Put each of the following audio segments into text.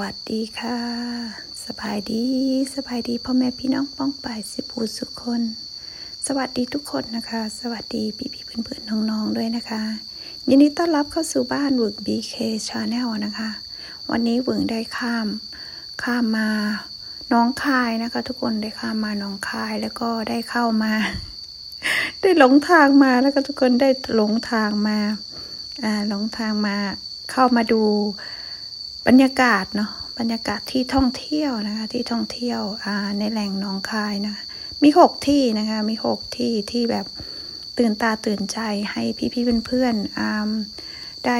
วัสดีค่ะ สบายดีสบายดีพ่อแม่พี่น้องป้องป่ายสิบูสุคน สวัสดีทุกคนนะคะ สวัสดีพี่พี่ๆเพื่อนๆน้องๆด้วยนะคะ ยินดีต้อนรับเข้าสู่บ้านวึก BK Channel นะคะ วันนี้วึงได้ข้ามข้ามมาน้องคายนะคะ ทุกคนได้ข้ามมาน้องคายแล้วก็ได้เข้ามา ได้หลงทางมาแล้วก็ทุกคนได้หลงทางมาอ่าหลงทางมาเข้ามาดู บรรยากาศเนาะบรรยากาศที่ท่องเที่ยวนะคะ ที่ท่องเที่ยวอ่าในแหล่งหนองคายนะคะมีหกที่นะคะ มีหกที่ที่แบบตื่นตาตื่นใจให้พี่ๆเพื่อนๆอ่าได้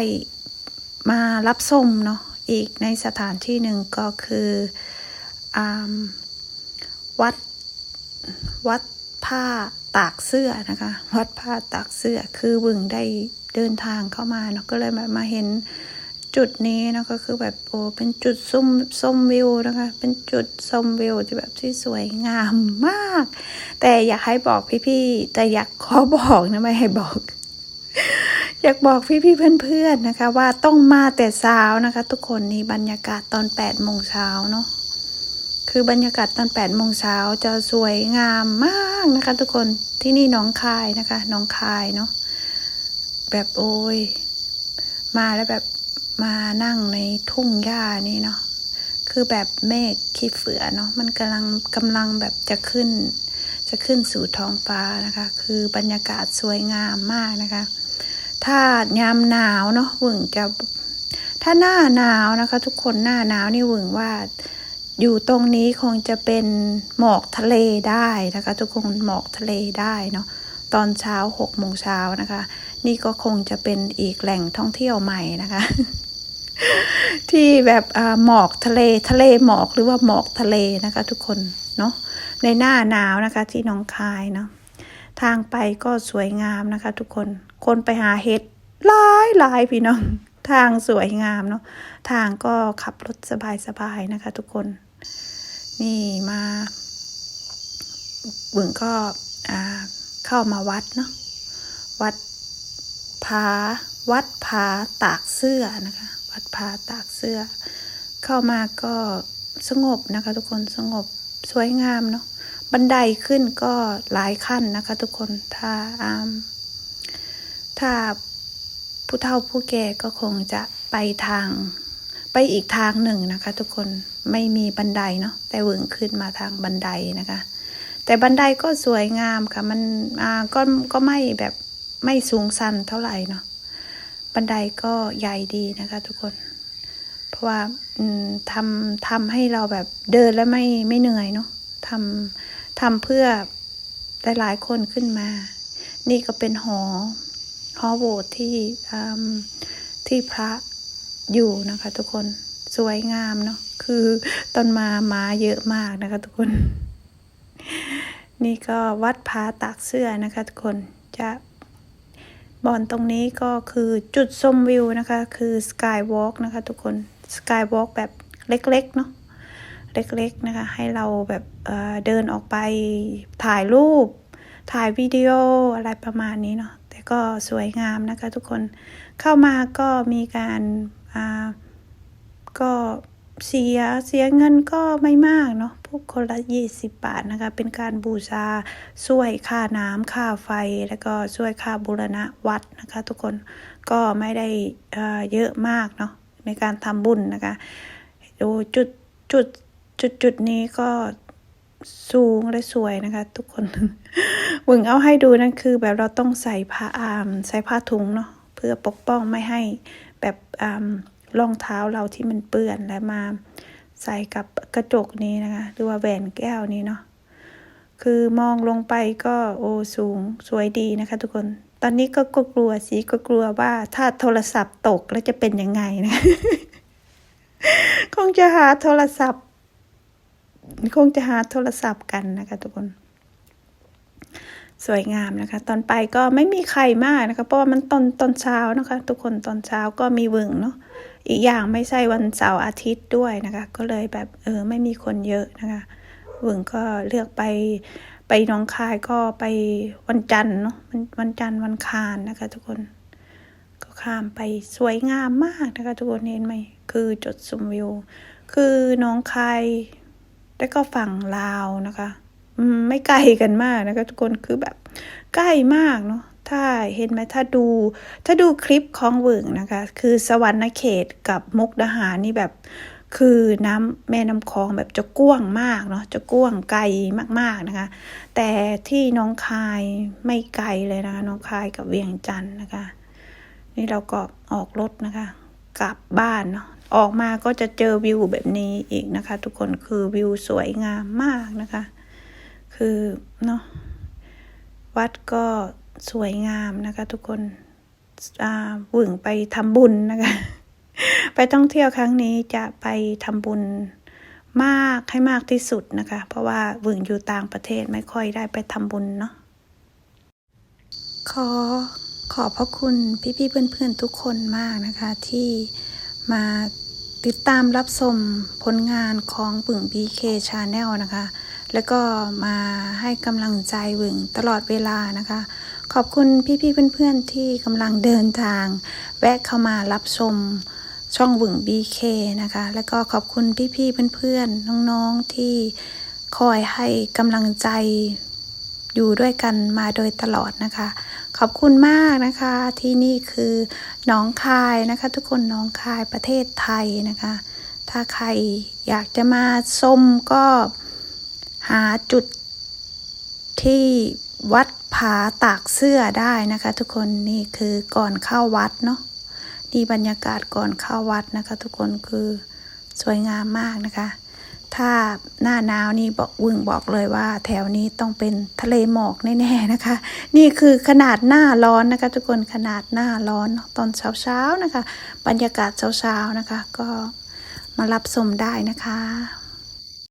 มารับชมเนาะอีกในสถานที่หนึ่งก็คืออาวัดวัดผ้าตากเสื้อนะคะ วัดผ้าตากเสื้อคือวึงได้เดินทางเข้ามาเนาะก็เลยแบบมาเห็น จุดนี้นะก็คือแบบโอ้เป็นจุดส้มส้มวิวนะคะ เป็นจุดส้มวิวที่แบบที่สวยงามมาก แต่อยากให้บอกพี่ๆแต่อยากขอบอกนะไม่ให้บอก อยากบอกพี่ๆเพื่อนๆนะคะ ว่าต้องมาแต่เช้านะคะ ทุกคนนี่บรรยากาศตอนแปดโมงเช้าเนาะคือบรรยากาศตอนแปดโมงเช้าจะสวยงามมากนะคะ ทุกคนที่นี่น้องคายนะคะน้องคายเนาะแบบโอ้ยมาแล้วแบบ มานั่งในทุ่งหญ้านี่เนาะคือแบบเมฆขี้เฟือเนาะมันกำลังกำลังแบบจะขึ้น จะขึ้นสู่ท้องฟ้านะคะ คือบรรยากาศสวยงามมากนะคะ ถ้ายามหนาวเนาะหวึงจะถ้าหน้าหนาวนะคะ ทุกคนหน้าหนาวนี่หวึงว่าอยู่ตรงนี้คงจะเป็นหมอกทะเลได้นะคะ ทุกคนหมอกทะเลได้เนาะตอนเช้าหกโมงเช้านะคะ นี่ก็คงจะเป็นอีกแหล่งท่องเที่ยวใหม่นะคะ ที่แบบหมอกทะเลทะเลหมอกหรือว่าหมอกทะเลนะคะ ทุกคนเนาะในหน้าหนาวนะคะ ที่หนองคายเนาะทางไปก็สวยงามนะคะ ทุกคนคนไปหาเห็ดหลายหลายพี่น้องทางสวยงามเนาะทางก็ขับรถสบายๆนะคะ ทุกคนนี่มาบึงก็เข้ามาวัดเนาะวัดผาวัดผาตากเสื้อนะคะ วัดผาตากเสื้อ เข้ามาก็สงบนะคะ ทุกคนสงบสวยงามเนาะบันไดขึ้นก็หลายขั้นนะคะ ทุกคนถ้าถ้าผู้เฒ่าผู้แก่ก็คงจะไปทาง ไปอีกทางหนึ่งนะคะ ทุกคนไม่มีบันไดเนาะแต่เวิงขึ้นมาทางบันไดนะคะ แต่บันไดก็สวยงามค่ะ มันอ่าก็ก็ไม่แบบไม่สูงสันเท่าไหร่เนาะ บันไดก็ใหญ่ดีนะคะทุกคน เพราะว่าทำทำให้เราแบบเดินแล้วไม่ไม่เหนื่อยเนาะทำทำเพื่อหลายๆคนขึ้นมา นี่ก็เป็นหอ หอโบสถ์ที่ที่พระอยู่นะคะทุกคนสวยงามเนาะคือตอนมามาเยอะมากนะคะทุกคน นี่ก็วัดพาตากเสื้อนะคะทุกคนจะ บอนตรงนี้ก็คือจุดชมวิวนะคะ คือสกายวอล์กนะคะทุกคนสกายวอล์กแบบเล็กๆเนาะเล็กๆนะคะ ให้เราแบบเเดินออกไปถ่ายรูป ถ่ายวิดีโออะไรประมาณนี้เนาะแต่ก็สวยงามนะคะทุกคนเข้ามาก็มีการาก็เสียเสียเงินก็ไม่มากเนาะ พวกคนละยี่สิบบาทนะคะ เป็นการบูชาช่วยค่าน้ำค่าไฟ แล้วก็ช่วยค่าบูรณะวัดนะคะ ทุกคนก็ไม่ได้เยอะมากเนาะในการทำบุญนะคะดูจุดจุดจุดจุดนี้ก็สูงและสวยนะคะ ทุกคนหวึงเอาให้ดูนั่นคือ แบบเราต้องใส่ผ้าอามใส่ผ้าถุงเนาะเพื่อปกป้องไม่ให้แบบอ่ารองเท้าเราที่มันเปื้อนและมา ใส่กับกระจกนี้นะคะหรือว่าแหวนแก้วนี้เนาะคือมองลงไปก็โอ้สูงสวยดีนะคะ ทุกคน ตอนนี้ก็กกลัวสิก็กลัวว่าถ้าโทรศัพท์ตกแล้วจะเป็นยังไงนะคงจะหาโทรศัพท์ คงจะหาโทรศัพท์กันนะคะ ทุกคน สวยงามนะคะ ตอนไปก็ไม่มีใครมากนะคะ เพราะว่ามันตอนตอนเช้านะคะ ทุกคนตอนเช้าก็มีวึงเนาะ อีกอย่างไม่ใช่วันเสาร์อาทิตย์ด้วยนะคะ ก็เลยแบบเออไม่มีคนเยอะนะคะวึงก็เลือกไปไปน้องคายก็ไปวันจันทร์เนาะวันวันจันทร์วันคารนะคะ ทุกคน ก็ข้ามไปสวยงามมากนะคะ ทุกคนเห็นไหมคือจุดชมวิว คือน้องคายแล้วก็ฝั่งลาวนะคะ อืมไม่ไกลกันมากนะคะ ทุกคนคือแบบใกล้มากเนาะ ถ้าเห็นไหมถ้าดู ถ้าดูคลิปของเวิงนะคะ คือสวรรณเขตกับมุกดาหารนี่แบบคือน้ำแม่น้ำคลองแบบจะกว้างมากเนาะจะกว้างไกลมากๆนะคะ แต่ที่น้องคายไม่ไกลเลยนะคะน้องคายกับเวียงจันทร์นะคะ นี่เราก็ออกรถนะคะ กลับบ้านเนาะออกมาก็จะเจอวิวแบบนี้อีกนะคะ ทุกคนคือวิวสวยงามมากนะคะ คือเนาะวัดก็ สวยงามนะคะ ทุกคนอ่าหวึงไปทำบุญนะคะ ไปท่องเที่ยวครั้งนี้จะไปทำบุญมากให้มากที่สุดนะคะ เพราะว่าหวึงอยู่ต่างประเทศไม่ค่อยได้ไปทำบุญเนาะขอขอบพระคุณพี่ๆเพื่อนๆทุกคนมากนะคะ ที่มาติดตามรับชมผลงานของบึ่ง BK Channel นะคะ แล้วก็มาให้กำลังใจหวึงตลอดเวลานะคะ ขอบคุณพี่ๆเพื่อนๆที่กำลังเดินทาง แวะเข้ามารับชมช่องวึง BK นะคะ แล้วก็ขอบคุณพี่ๆเพื่อนๆน้องๆที่คอยให้กำลังใจอยู่ด้วยกันมาโดยตลอดนะคะ ขอบคุณมากนะคะ ที่นี่คือหนองคายนะคะ ทุกคนหนองคายประเทศไทยนะคะ ถ้าใครอยากจะมาชมก็หาจุดที่ วัดผาตากเสื้อได้นะคะ ทุกคนนี่คือก่อนเข้าวัดเนาะนี่บรรยากาศก่อนเข้าวัดนะคะ ทุกคนคือสวยงามมากนะคะ ถ้าหน้าหนาวนี่บอกวึงบอกเลยว่า แถวนี้ต้องเป็นทะเลหมอกแน่ๆนะคะ นี่คือขนาดหน้าร้อนนะคะ ทุกคนขนาดหน้าร้อนตอนเช้าๆนะคะ บรรยากาศเช้าๆนะคะ ก็มารับชมได้นะคะ